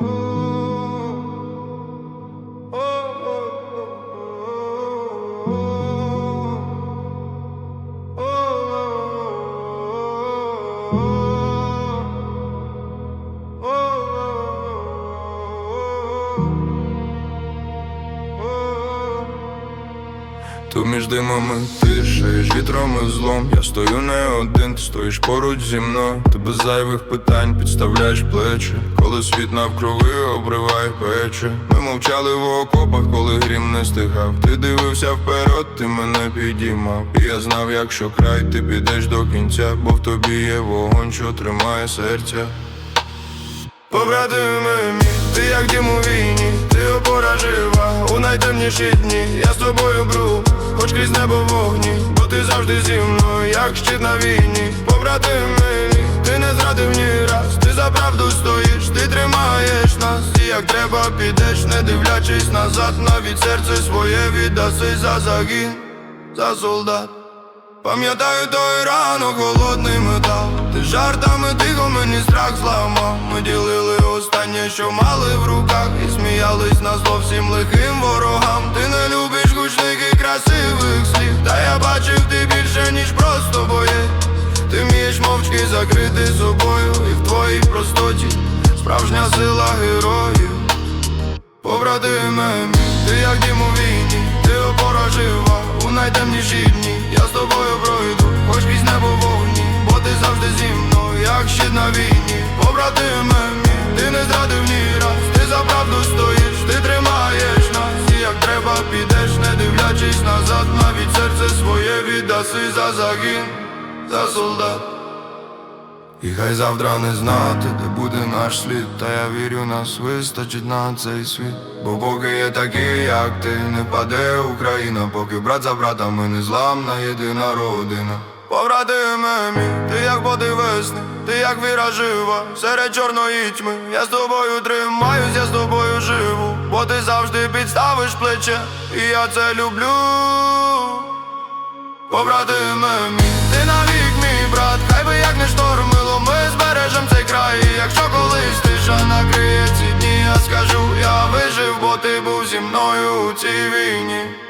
Oh. Димами ти шиєш вітром і злом. Я стою не один, ти стоїш поруч зі мною. Ти без зайвих питань підставляєш плечі. Коли світ навкруги обриває печі. Ми мовчали в окопах, коли грім не стихав. Ти дивився вперед, ти мене підіймав. І я знав, якщо край, ти підеш до кінця. Бо в тобі є вогонь, що тримає серця. Побратиме мій, ти як дім у війні, ти опора жива у найтемніші дні, я з тобою бру, крізь небо вогні, бо ти завжди зі мною, як щит на війні. Побратиме мій, ти не зрадив ні раз, ти за правду стоїш, ти тримаєш нас, і як треба підеш, не дивлячись назад, навіть серце своє віддаси за загін, за солдат. Пам'ятаю той ранок, голодний метал Ти жартами тихо мені страх зламав Ми ділили останнє, що мали в руках І сміялись на зовсім лихим ворогам мовчки закрити собою І в твоїй простоті справжня сила героїв Побратиме мій, ти як дім у війні, ти опора жива у найтемніші дні, я з тобою пройду, хоч крізь небо вогні, бо ти завжди зі мною, як щит на війні. Побратиме мій, ти не зрадив ні раз, ти за правду стоїш, ти тримаєш нас, і як треба підеш, не дивлячись назад, навіть серце своє віддаси за загін, за солдат. І хай завтра не знати, де буде наш слід Та я вірю, нас вистачить на цей світ. Бо поки є такі, як ти, не паде Україна, поки брат за брата ми не зламна єдина родина. Побратиме мій, ти як води весни, ти як віра жива, серед чорної тьми, я з тобою тримаюсь, я з тобою живу, бо ти завжди підставиш плече, і я це люблю. Побратиме мій, ти навік мій брат, хай би як не штормило, ми збережем цей край. Якщо колись тиша накриє ці дні, я скажу, я вижив, бо ти був зі мною у цій війні.